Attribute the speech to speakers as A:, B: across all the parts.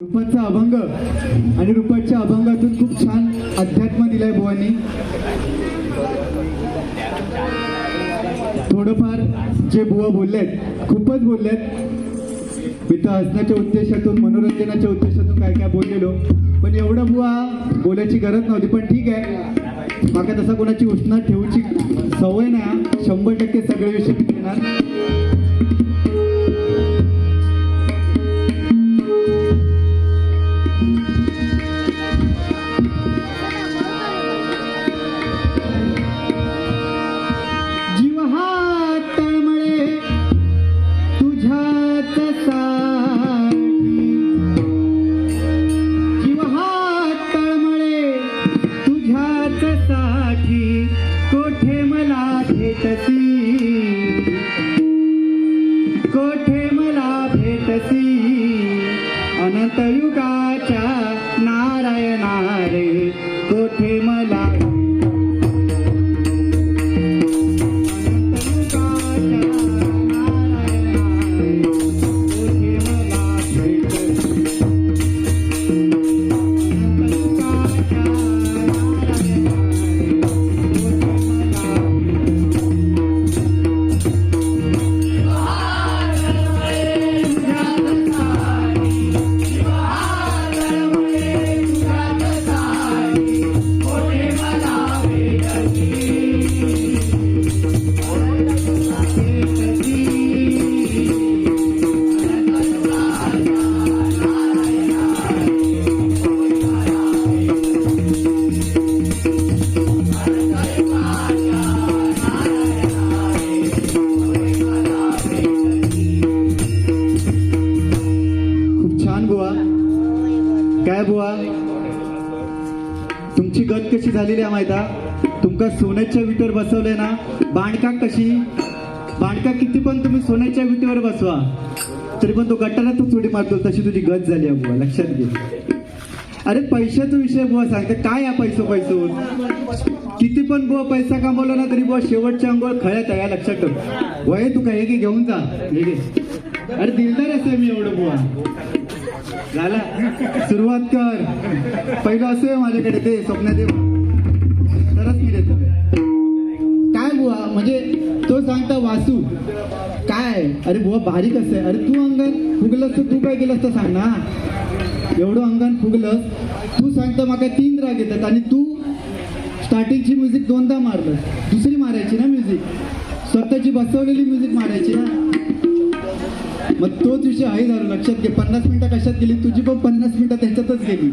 A: रूपाचा अभंग आणि रूपाच्या अभंगातून खूप छान अध्यात्म दिलाय बुवांनी. थोडंफार जे बुवा बोललेत खूपच बोललेत. मी तर हसण्याच्या उद्देशातून मनोरंजनाच्या उद्देशातून काय काय बोललेलो. पण एवढं बुवा बोलायची गरज नव्हती पण ठीक आहे. माका तसा कोणाची उष्णा ठेवूची सवय नाही शंभर टक्के सगळे विषय मी घेणार. te आहे? सोन्याच्या विटेवर बसवलंय ना? बांडका कशी? बांडका किती पण तुम्ही सोन्याच्या विटेवर बसवा. तरी पण तो गटारातच उडी मारतो तशी तुझी गत झाली आहे बुवा. लक्षात घे. अरे पैशाचा विषय बुवा सांगते. काय या पैसो पैसो किती पण बुवा पैसा कमवला ना तरी बुवा शेवटच्या अंघोळ खळ्यात आहे या लक्षात ठेव. वय तू काय हे घेऊन जा. हे घे. अरे दिलदार आहे मी एवढं बुवा. झाला. सुरुवात कर. पहिलं असं आहे माझ्याकडे ते स्वप्नदेव तरच मी देतो. वासू. काय? अरे बुवा बारीक असं आहे. अरे तू अंगण फुगलस तर तू काय केलंस तर सांग ना. एवढं अंगण फुगलस. तू सांगता माका तीन राग येतात आणि तू स्टार्टिंगची म्युझिक दोनदा मारलं दुसरी मारायची ना म्युझिक स्वतःची बसवलेली म्युझिक मारायची ना? मग तोच विषय आहे झाला लक्षात घे. पन्नास मिनिटं कशात गेली? तुझी पण पन्नास मिनिटं त्याच्यातच गेली.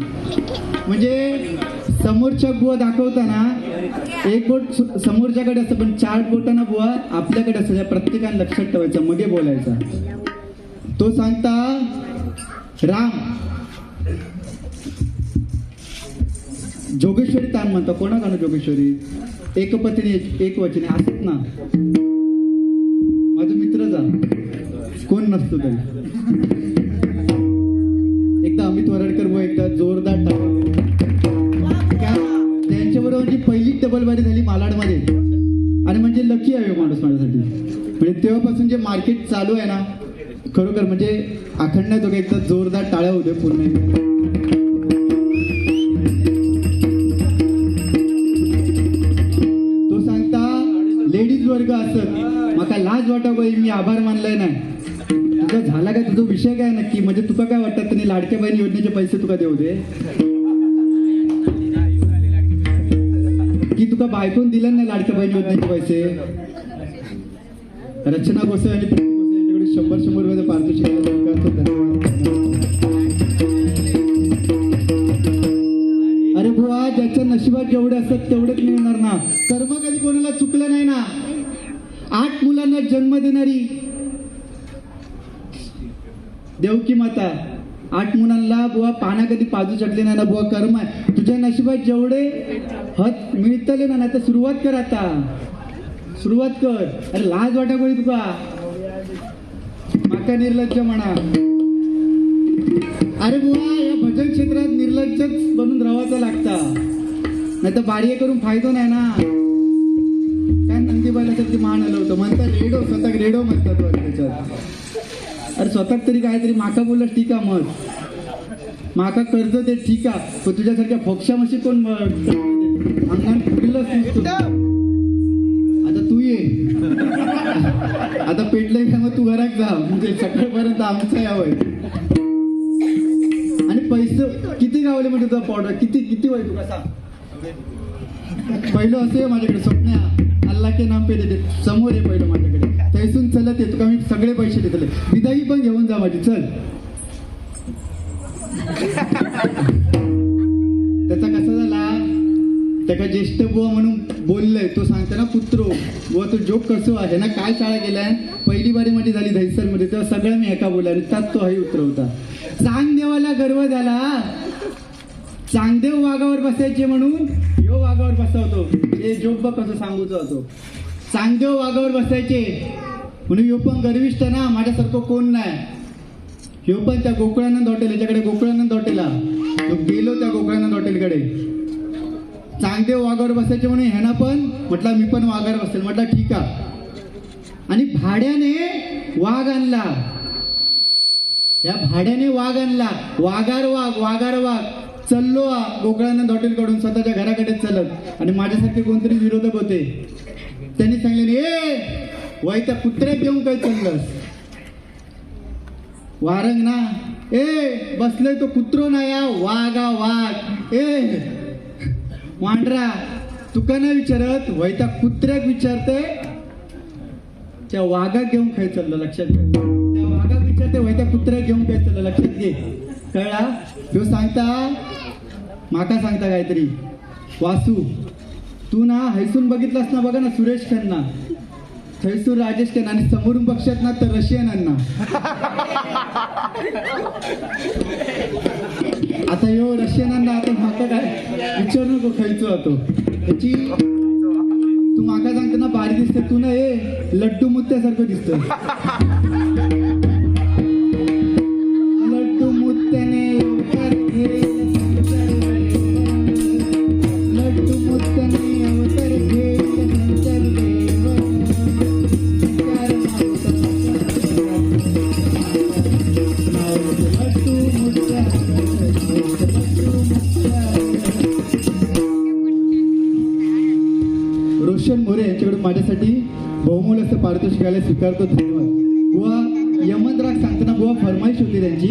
A: म्हणजे समोरच्या बुवा दाखवताना एक बोट सु- समोरच्याकडे असतं पण चार बोटांना बुवा आपल्याकडे असतं. प्रत्येकाने लक्षात ठेवायचं मगे बोलायचा. तो सांगता राम. जोगेश्वरी ताण म्हणतो. कोणा काढू जोगेश्वरी? एक पत्नी एक वचने. असत ना. माझा मित्र जा. कोण नसतो तरी. चालू आहे ना खरोखर म्हणजे अखंड तो एकदा जोरदार टाळ्या होते पूर्ण. तो सांगता लेडीज वर्ग असत माका लाज वाटा बाई मी आभार मानलाय नाही. तुझा झाला काय तुझा विषय काय नक्की? म्हणजे तुका काय वाटत त्यांनी लाडक्या बहीण योजनेचे पैसे तुका देऊ दे? की तुका बायकोन दिलं नाही लाडक्या बहीण योजनेचे पैसे? रचना गोसे आणि शंभर शंभर रुपये पारितोषिक धन्यवाद. अरे बुवा ज्याच्या नशिबात जेवढे असतात तेवढेच मिळणार ना. कर्म कधी कोणाला चुकलं नाही ना. आठ मुलांना जन्म देणारी देवकी माता. आठ मुलांना बुवा पाना कधी पाजू शकले नाही ना बुवा. कर्म आहे. तुझ्या नशिबात जेवढे हत मिळतले ना नाही तर सुरुवात कर आता. सुरुवात कर. अरे लाज वाटा कोणी तुका. माका निर्लज्ज म्हणा. अरे बुवा या भजन क्षेत्रात निर्लज्जच बनून राहायचं लागता. नाही तर बारीये करून फायदो नाही ना. काय नंदीबाईला मान आलं होतं. म्हणतात रेडो स्वतः रेडो म्हणतात त्याच्यात. अरे स्वतः तरी काहीतरी माका बोललं टीका मग माका कर्ज दे ठीक पण तुझ्यासारख्या फोक्षा मशी कोण अंगण फुटलं म्हणजे सकाळपर्यंत आमचं यावं आणि पैसे किती गावले म्हणजे तुझा पावडर किती किती वय तुला सांग पहिलं असं आहे माझ्याकडे स्वप्न अल्ला के नाम पे देते. समोर आहे पहिलं माझ्याकडे. तैसून चलत येतो का मी सगळे पैसे देतले. विदाई पण घेऊन जा माझी चल. त्याचा कसा झाला? त्याका ज्येष्ठ बुवा म्हणून बोललंय तो सांगताना पुत्रो हो, बुवा तो जोक कसो आहे ना? काय शाळा गेलाय? पहिली बारी माझी झाली दहिसरमध्ये तेव्हा सगळं मी एका बोला आणि त्यात तो हाही उतरवता चांग देवाला गर्व झाला. चांगदेव वाघावर बसायचे म्हणून यो वाघावर बसवतो. म्हणजे हे जोब्बा कसं सांगूचा होतो चांगदेव वाघावर बसायचे म्हणून यो पण गर्विष्ठ ना माझ्यासारखं कोण नाही. ह्यो पण त्या गोकुळानंद हॉटेल याच्याकडे गोकुळानंद हॉटेलला तो गेलो त्या गोकुळानंद हॉटेलकडे. चांगदेव वाघावर बसायचे म्हणून ह्याना पण? म्हटलं मी पण वाघावर बसेल. म्हटलं ठीक आहे आणि भाड्याने वाघ आणला. या भाड्याने वाघ आणला. वाघार वाघ वाघार वाघ. चललो आ. गोकुळानंद हॉटेलकडून स्वतःच्या घराकडे चलत. आणि माझ्यासारखे कोणतरी विरोधक होते. त्यांनी सांगितले ए वय त्या कुत्र्यात घेऊन काय चाललंस? वारंग ना ए बसलोय तो कुत्रो ना या वाघा वाघ. ए वांडरा तुका नाही विचारत? वय त्या कुत्र्याक विचारते त्या वाघा घेऊन खाय चाललं लक्षात घे त्या वाघा विचारते वय त्या कुत्र्या घेऊन काय चाललं लक्षात घे. कळला? ह्यो सांगता? माका सांगता काहीतरी. वासू तू ना हैसून बघितलास ना बघा ना सुरेश खन्ना. थैसूर राजेश खन्ना आणि समोरून बघशात ना तर रशियनांना आता यो रशियनांना आता माका काय विचारू नको खायचो आता. त्याची तर तुला तू ना हे लड्डू मुत्यासारखं दिसतं स्वीकारतो देव व यमनराग सांगताना बुवा फरमाईश होती त्यांची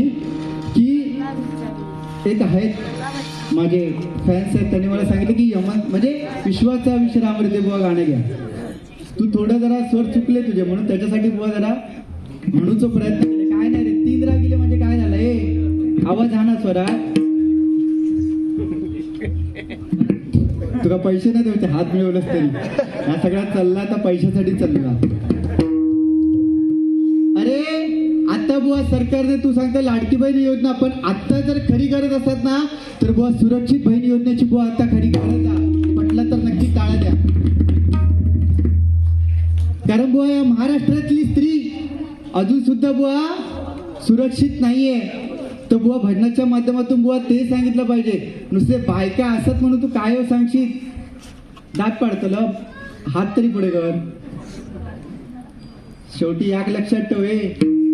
A: की एक आहेत माझे फॅन्स आहेत. त्यांनी मला सांगितलं की यमन म्हणजे विश्वाचा विश्राम ते बुवा गाणं घ्या. तू थोडं जरा स्वर चुकले तुझे म्हणून त्याच्यासाठी बुवा जरा म्हणूचा प्रयत्न केले. काय नाही रे तीन राग गेले म्हणजे काय झालं ए? आवाज हा ना स्वरात तुला पैसे नाही द्यायचे हात मिळवलंच तरी. हा सगळा चालला आता पैशासाठी चालला. बुवा सरकारने तू सांगता लाडकी बहीण योजना पण आता जर खरी करत असतात ना तर बुवा सुरक्षित बहीण योजनेची बुवा आता खरी करायचा म्हटलं तर नक्की टाळा द्या. कारण बुवा या महाराष्ट्रातली स्त्री अजून सुद्धा बुवा सुरक्षित नाहीये. तर बुवा भजनाच्या माध्यमातून बुवा ते सांगितलं पाहिजे. नुसते बायका असत म्हणून तू काय हो सांगशील? दात पाडतल. हात तरी पुढे कर. शेवटी याक लक्षात ठेवे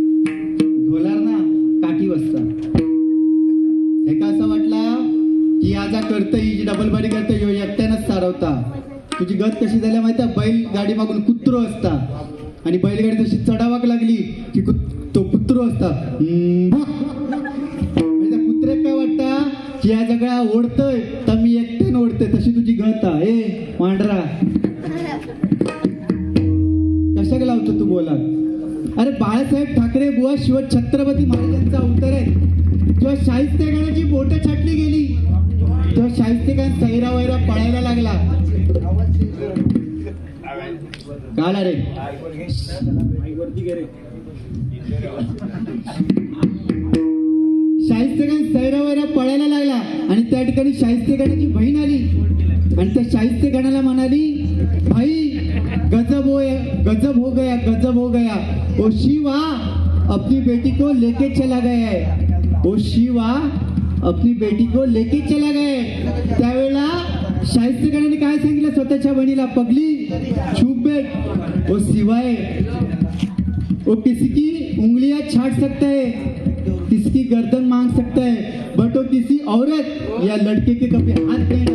A: तुझी गत कशी झाल्या माहिती बैल गाडी मागून कुत्रो असता आणि बैलगाडी तशी चढावाक लागली की कुत- तो कुत्रो असता म्हणजे कुत्रे काय वाटतं? की या जगळा ओढतोय तर मी एकट्यानं ओढतोय. तशी तुझी गत ए मांढरा कशाक लावतो तू बोला अरे बाळासाहेब ठाकरे बुवा शिव छत्रपती महाराजांचा अवतार आहे जेव्हा शाहिस्ते खानाची बोट छाटली गेली तेव्हा शाहिस्ते सैरा वैरा पळायला लागला. काला रे. शाहिस्ते खान सैरा वैरा पळायला लागला आणि त्या ठिकाणी शाहिस्ते खानाची बहीण आली. आणि त्या शाहिस्ते खानाला म्हणाली भाई गजब हो गजब हो गया गजब हो गया. ओ शिवा अपनी बेटी को लेके चला गया है. ओ शिवा अपनी बेटी को लेके चला गया त्यावेळेला शाहिस्ते काय सांगितलं? स्वतःच्या बहिणीला पगली छुप बेट ओ शिवाय. ओ किसी की उंगलियां छाट सकता है किसी गर्दन मांग सकता है बट वो किसी औरत या लड़के के कभी हाथ नहीं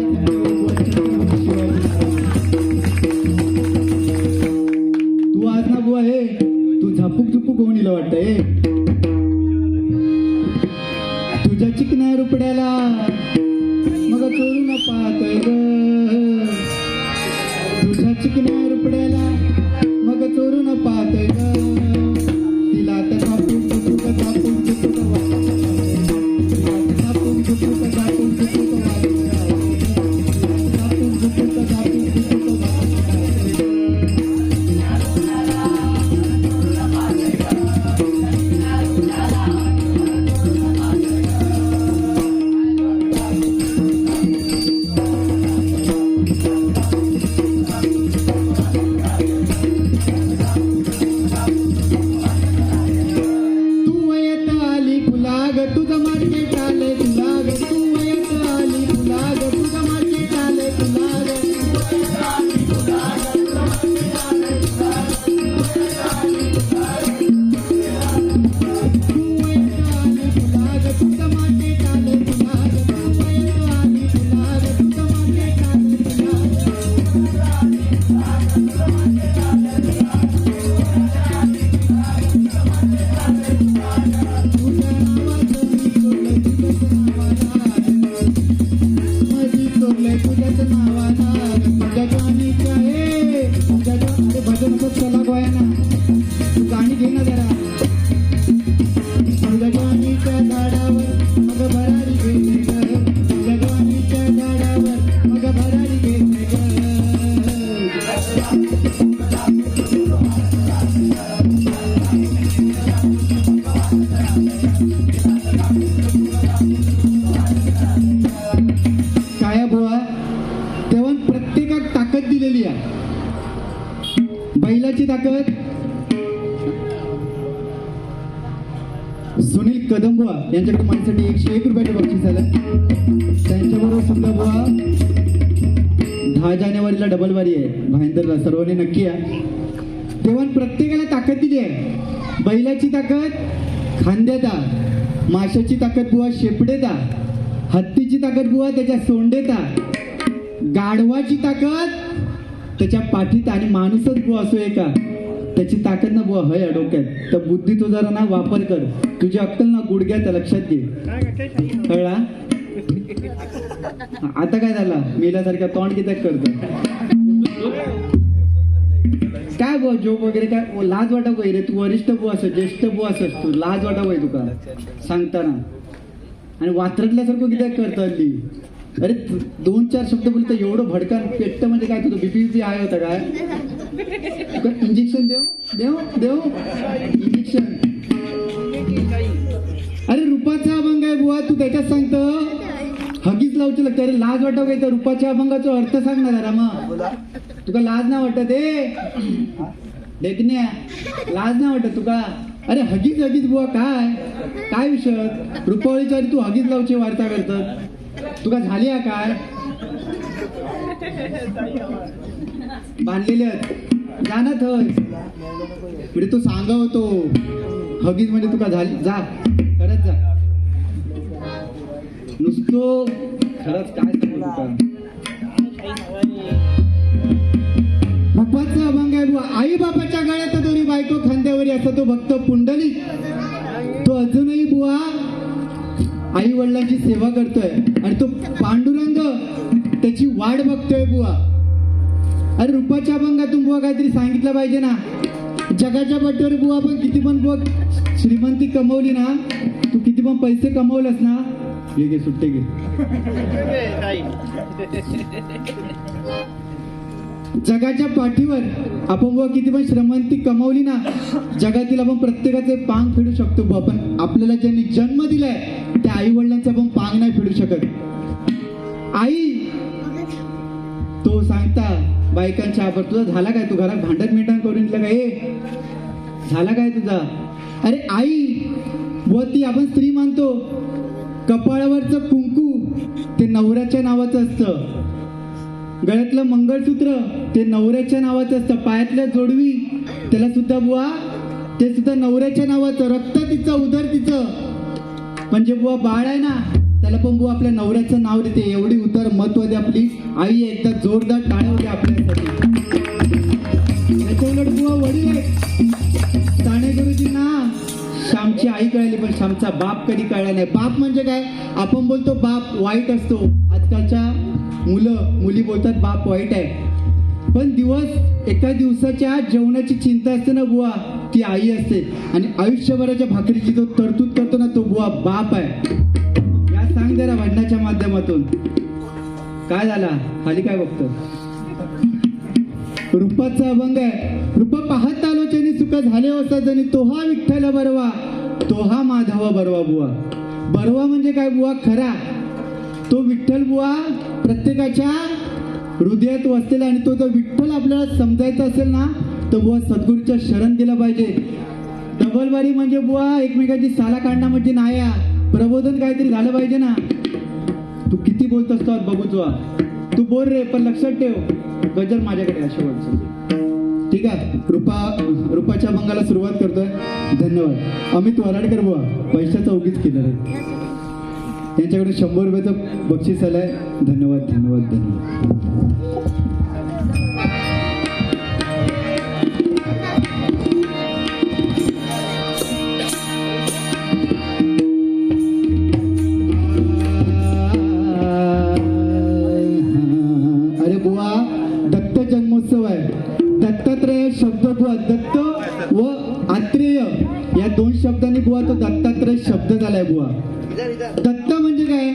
A: तू आज ना बुवा हे तू झापूक झुपूक होऊन वाटतंय वाटतं हे तुझ्या चिकन्या रुपड्याला. मग चोरून दिलेली आहे. बैलाची ताकद. सुनील कदम बुवा यांच्याकडे माझ्यासाठी एकशे एक रुपयाचे बक्षीस आलं. त्यांच्याबरोबर समजा बुवा दहा जानेवारीला डबल वारी आहे. भाईंदरला सर्वांनी नक्की या. तेव्हा प्रत्येकाला ताकद दिली आहे. बैलाची ताकद खांद्याता माशाची ताकद बुवा शेपडेता हत्तीची ताकद बुवा त्याच्या सोंडेता गाढवाची ताकद त्याच्या पाठीत आणि माणूसच बुवा असो एका त्याची ताकद ना बुवा हय डोक्यात. तर बुद्धी तो जरा ना वापर कर. तुझी अक्कल ना गुडघ्यात लक्षात घे. कळला? आता काय झाला? मेल्यासारखा तोंड कित्याक करतो? काय बुवा जोक वगैरे काय? लाज वाटा वय रे तू वरिष्ठ बुवा असं ज्येष्ठ बुवा असं तू लाज वाटा वय तुका. सांगताना. आणि वात्रटल्यासारखं कित्याक करतो हल्ली? अरे दोन चार शब्द बोलतो एवढं भडकान पेट्ट म्हणजे काय तुझं बीपी बीपी आहे होता काय? इंजेक्शन देव देव देव इंजेक्शन अरे रुपाचा अभंग आहे बुवा तू त्याच्यात सांगतो. हगीच लावची लागते अरे लाज वाटव काय तर रुपाच्या अभंगाचा अर्थ सांग ना जरा मग. तुका लाज नाही वाटत ए? देखण्या लाज नाही वाटत तुका? अरे हगीच हगीच बुवा काय? काय विषय? रुपावळीच्या तू हगीच लावची वार्ता करत तुका झाली काय? बांधलेले जा ना थय. म्हणजे तू सांगा होतो हगीज म्हणजे तुका झाली जा. खरंच जा. नुसतो खरंच काय सांगू तुका? अभंग आहे बुवा. आई बापाच्या गळ्यात दोरी बायको खांद्यावरी असतो. तो भक्त पुंडली तो अजूनही बुवा आई वडिलांची सेवा करतोय आणि तो पांडुरंग त्याची वाट बघतोय बुवा. अरे रुपाच्या अभंगातून बुवा काहीतरी सांगितलं पाहिजे ना. जगाच्या पट्टीवर बुवा पण किती पण बुवा श्रीमंती कमवली ना तू किती पण पैसे कमवलंस ना. हे गे सुट्टे गे जगाच्या पाठीवर आपण बुवा किती पण श्रमंती कमवली ना जगातील आपण प्रत्येकाचे पांग फेडू शकतो बुवा. पण आपल्याला ज्यांनी जन्म दिलाय त्या आई वडिलांचा पण पांग नाही फिरू शकत. आई तो सांगता बायकांच्या आबर तुझा झाला काय? तू घरात भांडण मिंडण करून दिलं काय? ए झाला काय तुझा? अरे आई व ती आपण स्त्री मानतो. कपाळावरचं कुंकू ते नवऱ्याच्या नावाचं असतं. गळ्यातलं मंगळसूत्र ते नवऱ्याच्या नावाचं असतं. पायातल्या जोडवी त्याला सुद्धा बुवा ते सुद्धा नवऱ्याच्या नावाचं. रक्त तिचं उदर तिचं. म्हणजे बुवा बाळ आहे ना त्याला पण बुवा आपल्या नवऱ्याचं नाव देते. एवढी उतर महत्त्व दे आपली आई एकदा जोरदार टाळ्या होते आपल्यासाठी. त्याच्या उलट बुवा वडील आहेत. गुरुजींना श्यामची आई कळली पण श्यामचा बाप कधी कळला नाही. बाप म्हणजे काय? आपण बोलतो बाप वाईट असतो. आजकालच्या मुलं मुली बोलतात बाप वाईट आहे. पण दिवस एका दिवसाच्या जेवणाची चिंता असते ना बुवा. ती आई असते. आणि आयुष्यभराच्या भाकरीची जो तरतूद करतो ना तो बुवा बाप आहे. या सांग जरा भांडणाच्या माध्यमातून. काय झाला? खाली काय बघतो रूपाचा अभंग आहे. रूप पाहत आलोचनी चुका झाले असतात जणी. तो हा विठ्ठल बरवा. तो हा माधव बरवा बुवा. बरवा म्हणजे काय बुवा? खरा. तो विठ्ठल बुवा प्रत्येकाच्या हृदयात वसलेला आणि तो जर विठ्ठल आपल्याला समजायचा असेल ना तर बुवा सद्गुरूच्या शरण दिलं पाहिजे. डबलवारी म्हणजे बुवा एकमेकाची साला काढणं म्हणजे नाया प्रबोधन काहीतरी झालं पाहिजे ना. तू किती बोलत असतो आज बघू तू बोल रे पण लक्षात ठेव. गजर माझ्याकडे आहे शेवटचं ठीक आहे? रुपा रुपाच्या मंगाला सुरुवात करतोय. धन्यवाद. अमित वराडकर बुवा पैशाचा उगीच केलं रे त्यांच्याकडे शंभर रुपयाचं बक्षीस आलंय. धन्यवाद धन्यवाद धन्यवाद. बुवा तो दत्तात्रय शब्द झालाय बुवा. दत्त म्हणजे काय?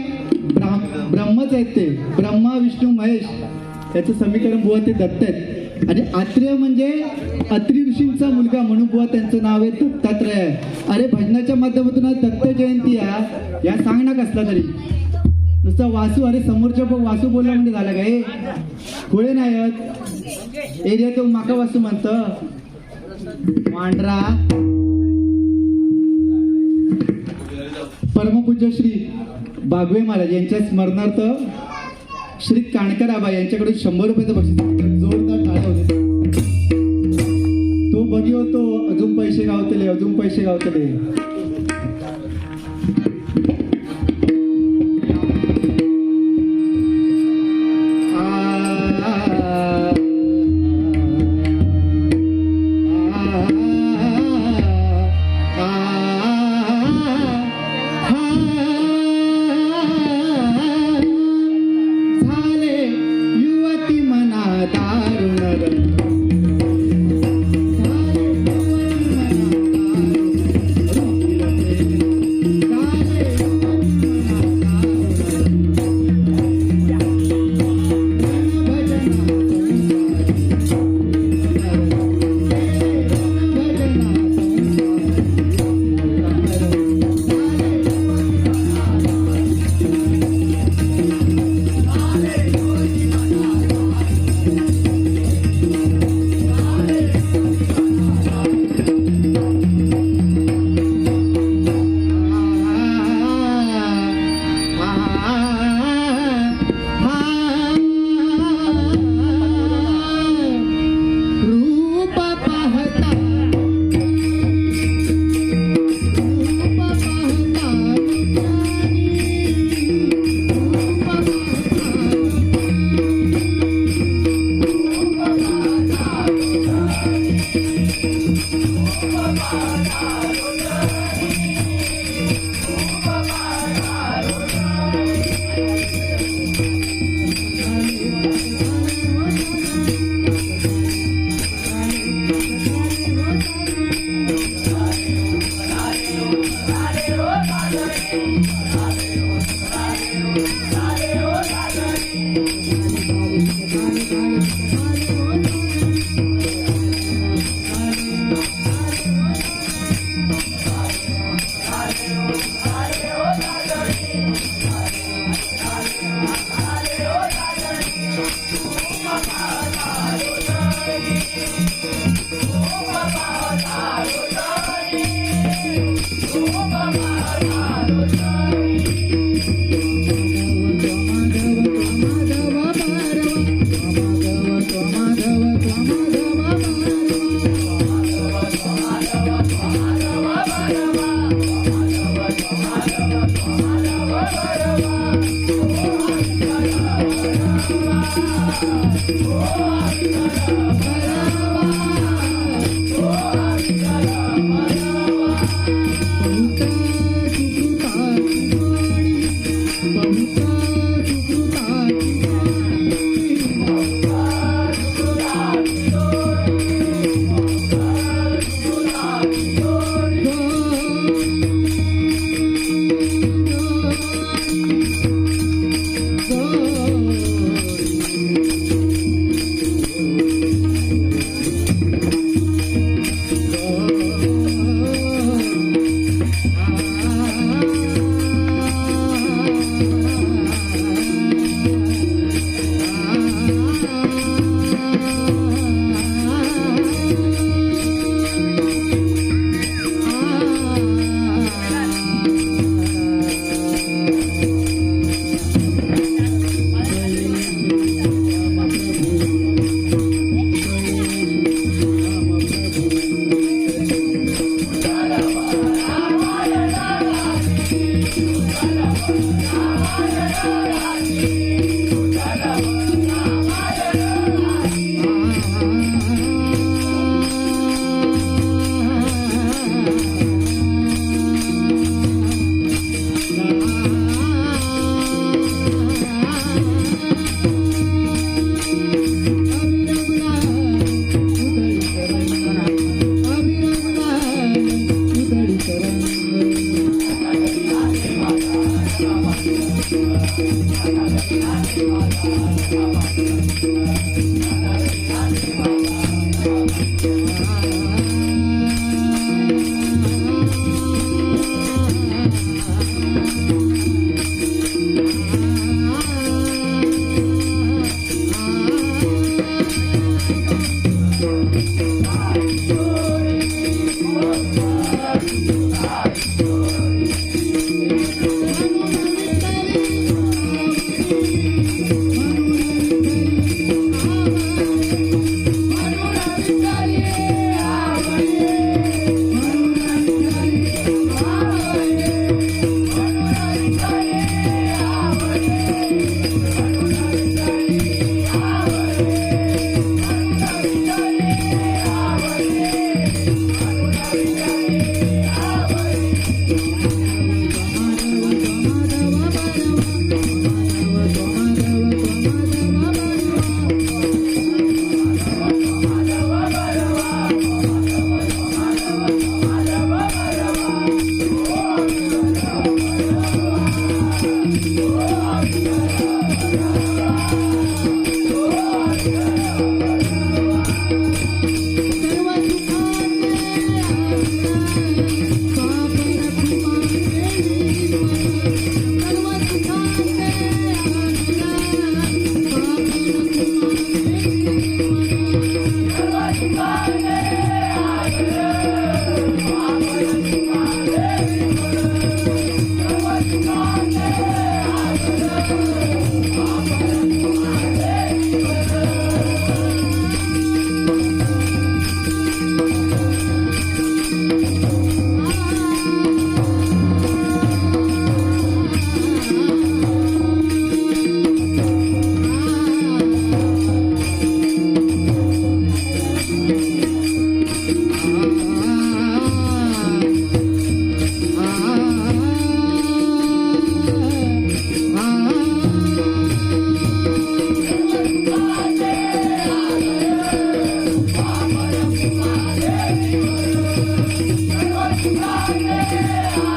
A: ब्रह्मच आहेत ते. ब्रह्मा विष्णू महेश. याचं समीकरण बुवा ते दत्त आहेत. आणि आत्रेय म्हणजे अत्री ऋषींचा मुलगा म्हणून बुवा त्यांचं नाव आहे दत्तात्रय. अरे भजनाच्या माध्यमातून आज दत्त जयंती आहे या सांग ना कसला तरी. नुसता वासू अरे समोरच्या पण वासू बोलला म्हणजे झाला काय खुळे नाही आहेत एरिया तो माका वासू म्हणत. मांढरा परमपूज्य श्री बागवे महाराज यांच्या स्मरणार्थ श्री काणकर आबा यांच्याकडून शंभर रुपयाचं बक्षीस जोरदार टाळ्या होते तो बघी होतो अजून पैसे गावतले अजून पैसे गावतले. Thank you. Música